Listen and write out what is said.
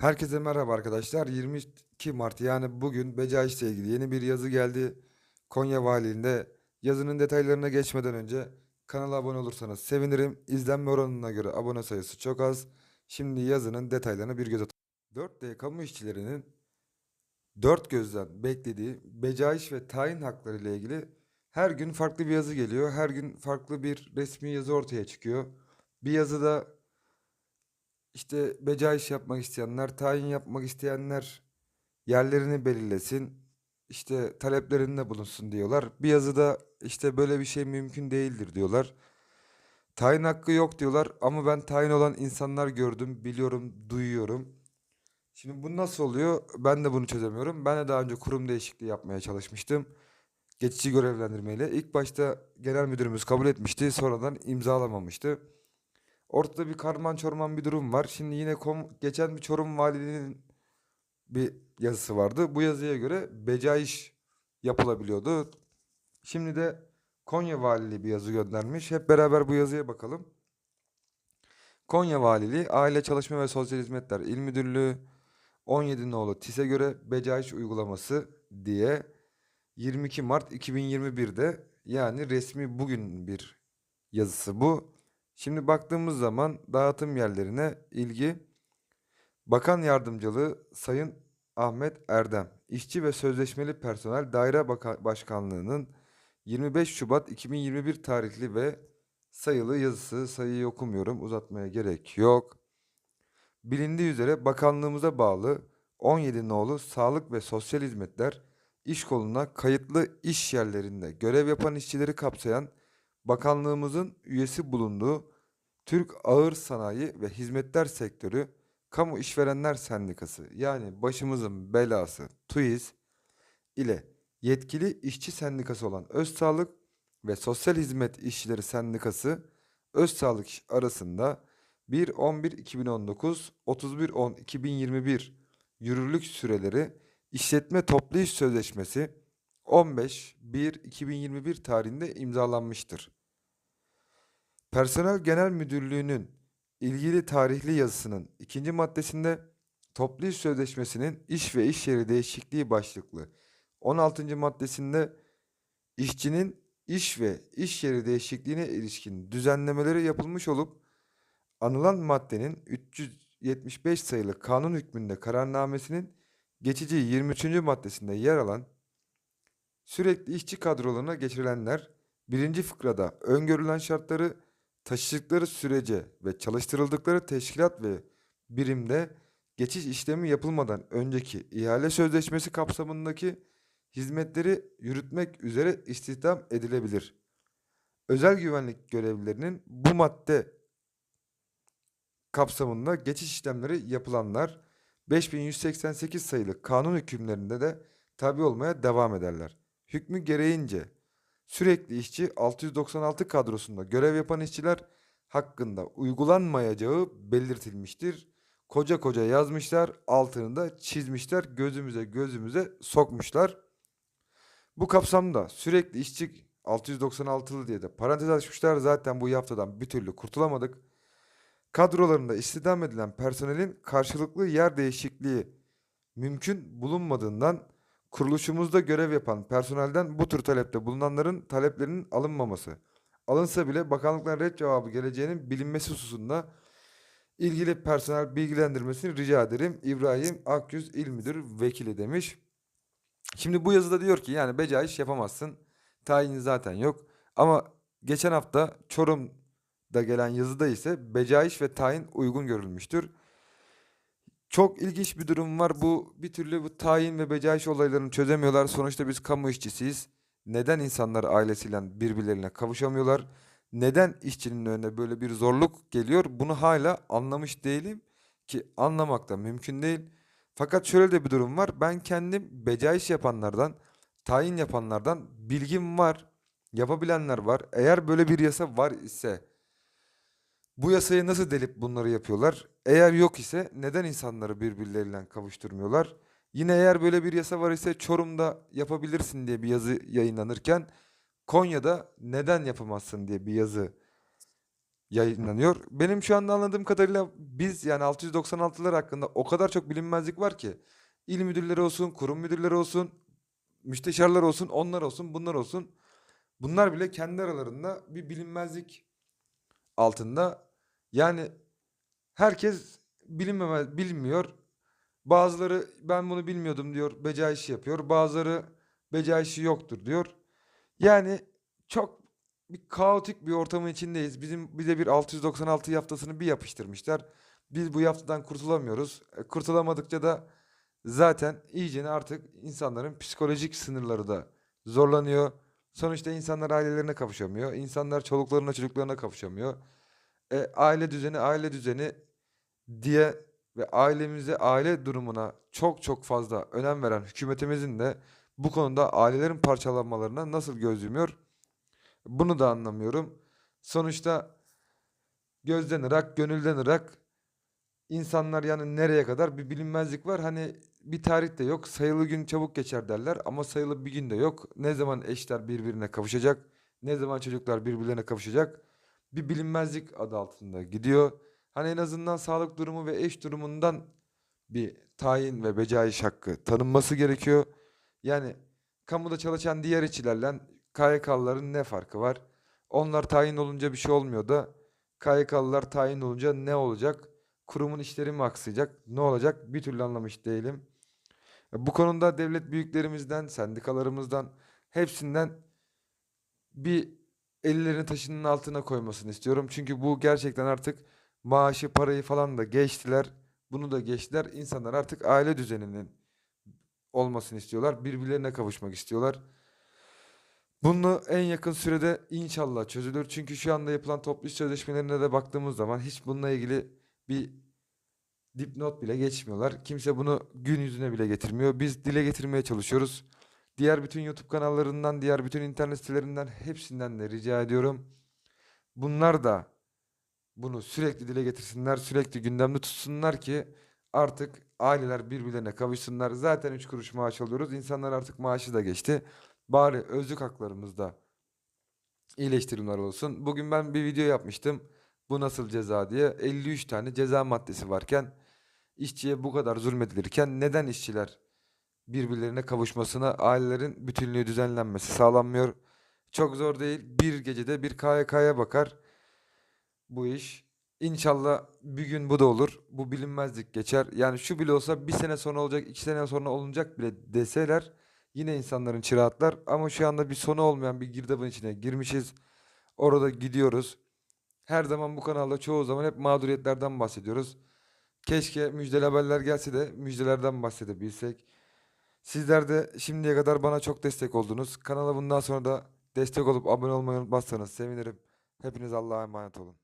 Herkese merhaba arkadaşlar. 22 Mart yani bugün Becaiş ile ilgili yeni bir yazı geldi. Konya Valiliğinde yazının detaylarına geçmeden önce kanala abone olursanız sevinirim. İzlenme oranına göre abone sayısı çok az. Şimdi yazının detaylarına bir göz atalım. 4D kamu işçilerinin dört gözden beklediği becaiş ve tayin hakları ile ilgili her gün farklı bir yazı geliyor. Her gün farklı bir resmi yazı ortaya çıkıyor. Bir yazıda işte becaiş yapmak isteyenler, tayin yapmak isteyenler yerlerini belirlesin, işte taleplerinde bulunsun diyorlar. Bir yazıda işte böyle bir şey mümkün değildir diyorlar. Tayin hakkı yok diyorlar ama ben tayin olan insanlar gördüm, biliyorum, duyuyorum. Şimdi bu nasıl oluyor? Ben de bunu çözemiyorum. Ben de daha önce kurum değişikliği yapmaya çalışmıştım. Geçici görevlendirmeyle. İlk başta genel müdürümüz kabul etmişti, sonradan imzalamamıştı. Ortada bir karman çorman bir durum var. Şimdi yine kom- geçen bir Çorum valiliğinin bir yazısı vardı. Bu yazıya göre becaiş yapılabiliyordu. Şimdi de Konya Valiliği bir yazı göndermiş. Hep beraber bu yazıya bakalım. Konya Valiliği Aile Çalışma ve Sosyal Hizmetler İl Müdürlüğü 17 nolu TİS'e göre becaiş uygulaması diye 22 Mart 2021'de yani resmi bugün bir yazısı bu. Şimdi baktığımız zaman dağıtım yerlerine ilgi Bakan Yardımcılığı Sayın Ahmet Erdem, İşçi ve Sözleşmeli Personel Daire Başkanlığı'nın 25 Şubat 2021 tarihli ve sayılı yazısı, sayıyı okumuyorum, uzatmaya gerek yok. Bilindiği üzere bakanlığımıza bağlı 17 nolu Sağlık ve Sosyal Hizmetler iş koluna kayıtlı iş yerlerinde görev yapan işçileri kapsayan bakanlığımızın üyesi bulunduğu Türk Ağır Sanayi ve Hizmetler Sektörü Kamu İşverenler Sendikası yani başımızın belası TÜİZ ile yetkili işçi sendikası olan Özsağlık ve Sosyal Hizmet İşçileri Sendikası Özsağlık İş- arasında 1.11.2019 31.10.2021 yürürlük süreleri işletme toplu iş sözleşmesi 15.1.2021 tarihinde imzalanmıştır. Personel Genel Müdürlüğü'nün ilgili tarihli yazısının ikinci maddesinde toplu iş sözleşmesinin iş ve iş yeri değişikliği başlıklı 16. maddesinde işçinin iş ve iş yeri değişikliğine ilişkin düzenlemeleri yapılmış olup anılan maddenin 375 sayılı kanun hükmünde kararnamesinin geçici 23. maddesinde yer alan sürekli işçi kadrolarına geçirilenler birinci fıkrada öngörülen şartları taşıdıkları sürece ve çalıştırıldıkları teşkilat ve birimde geçiş işlemi yapılmadan önceki ihale sözleşmesi kapsamındaki hizmetleri yürütmek üzere istihdam edilebilir. Özel güvenlik görevlilerinin bu madde kapsamında geçiş işlemleri yapılanlar 5188 sayılı kanun hükümlerinde de tabi olmaya devam ederler. Hükmü gereğince sürekli işçi 696 kadrosunda görev yapan işçiler hakkında uygulanmayacağı belirtilmiştir. Koca koca yazmışlar, altını da çizmişler, gözümüze gözümüze sokmuşlar. Bu kapsamda sürekli işçi 696'lı diye de parantez açmışlar. Zaten bu haftadan bir türlü kurtulamadık. Kadrolarında istihdam edilen personelin karşılıklı yer değişikliği mümkün bulunmadığından kuruluşumuzda görev yapan personelden bu tür talepte bulunanların taleplerinin alınmaması, alınsa bile bakanlıktan red cevabı geleceğinin bilinmesi hususunda ilgili personel bilgilendirmesini rica ederim. İbrahim Akyüz İl Müdür Vekili demiş. Şimdi bu yazıda diyor ki yani becaiş yapamazsın. Tayini zaten yok. Ama geçen hafta Çorum'da gelen yazıda ise becaiş ve tayin uygun görülmüştür. Çok ilginç bir durum var. Bu bir türlü bu tayin ve becaiş olaylarını çözemiyorlar. Sonuçta biz kamu işçisiyiz. Neden insanlar ailesiyle birbirlerine kavuşamıyorlar? Neden işçinin önüne böyle bir zorluk geliyor? Bunu hala anlamış değilim ki anlamak da mümkün değil. Fakat şöyle de bir durum var. Ben kendim becaiş yapanlardan, tayin yapanlardan bilgim var. Yapabilenler var. Eğer böyle bir yasa var ise bu yasayı nasıl delip bunları yapıyorlar? Eğer yok ise neden insanları birbirleriyle kavuşturmuyorlar? Yine eğer böyle bir yasa var ise Çorum'da yapabilirsin diye bir yazı yayınlanırken Konya'da neden yapamazsın diye bir yazı yayınlanıyor. Benim şu anda anladığım kadarıyla biz yani 696'lar hakkında o kadar çok bilinmezlik var ki il müdürleri olsun, kurum müdürleri olsun, müsteşarlar olsun, onlar olsun, bunlar olsun. Bunlar bile kendi aralarında bir bilinmezlik altında. Yani herkes bilinmemez, bilmiyor. Bazıları ben bunu bilmiyordum diyor, beca işi yapıyor. Bazıları beca işi yoktur diyor. Yani çok bir kaotik bir ortamın içindeyiz. Bizim bize bir 696 yaftasını bir yapıştırmışlar. Biz bu yaftadan kurtulamıyoruz. E, Kurtulamadıkça da zaten iyicene artık insanların psikolojik sınırları da zorlanıyor. Sonuçta insanlar ailelerine kavuşamıyor. İnsanlar çoluklarına çocuklarına kavuşamıyor. E, aile düzeni aile düzeni diye ve ailemize aile durumuna çok çok fazla önem veren hükümetimizin de bu konuda ailelerin parçalanmalarına nasıl göz yumuyor? Bunu da anlamıyorum. Sonuçta gözden ırak, gönülden ırak insanlar yani nereye kadar bir bilinmezlik var. Hani bir tarih de yok. Sayılı gün çabuk geçer derler ama sayılı bir gün de yok. Ne zaman eşler birbirine kavuşacak? Ne zaman çocuklar birbirlerine kavuşacak? Bir bilinmezlik adı altında gidiyor. Hani en azından sağlık durumu ve eş durumundan bir tayin ve becaiş hakkı tanınması gerekiyor. Yani kamuda çalışan diğer işçilerle KYK'lıların ne farkı var? Onlar tayin olunca bir şey olmuyor da KYK'lılar tayin olunca ne olacak? Kurumun işleri mi aksayacak? Ne olacak? Bir türlü anlamış değilim. Bu konuda devlet büyüklerimizden, sendikalarımızdan hepsinden bir ellerini taşının altına koymasını istiyorum. Çünkü bu gerçekten artık maaşı, parayı falan da geçtiler. Bunu da geçtiler. İnsanlar artık aile düzeninin olmasını istiyorlar. Birbirlerine kavuşmak istiyorlar. Bunu en yakın sürede inşallah çözülür. Çünkü şu anda yapılan toplu iş sözleşmelerine de baktığımız zaman hiç bununla ilgili bir dipnot bile geçmiyorlar. Kimse bunu gün yüzüne bile getirmiyor. Biz dile getirmeye çalışıyoruz. Diğer bütün YouTube kanallarından, diğer bütün internet sitelerinden hepsinden de rica ediyorum. Bunlar da bunu sürekli dile getirsinler, sürekli gündemde tutsunlar ki artık aileler birbirlerine kavuşsunlar. Zaten 3 kuruş maaş alıyoruz. İnsanlar artık maaşı da geçti. Bari özlük haklarımızda iyileştirimler olsun. Bugün ben bir video yapmıştım. Bu nasıl ceza diye. 53 tane ceza maddesi varken işçiye bu kadar zulmedilirken neden işçiler birbirlerine kavuşmasına ailelerin bütünlüğü düzenlenmesi sağlanmıyor? Çok zor değil. Bir gecede bir KYK'ya bakar bu iş. İnşallah bir gün bu da olur. Bu bilinmezlik geçer. Yani şu bile olsa bir sene sonra olacak, iki sene sonra olacak bile deseler yine insanların çırağı atlar. Ama şu anda bir sonu olmayan bir girdabın içine girmişiz. Orada gidiyoruz. Her zaman bu kanalda çoğu zaman hep mağduriyetlerden bahsediyoruz. Keşke müjdeli haberler gelse de müjdelerden bahsedebilsek. Sizler de şimdiye kadar bana çok destek oldunuz. Kanala bundan sonra da destek olup abone olmayı unutmazsanız sevinirim. Hepiniz Allah'a emanet olun.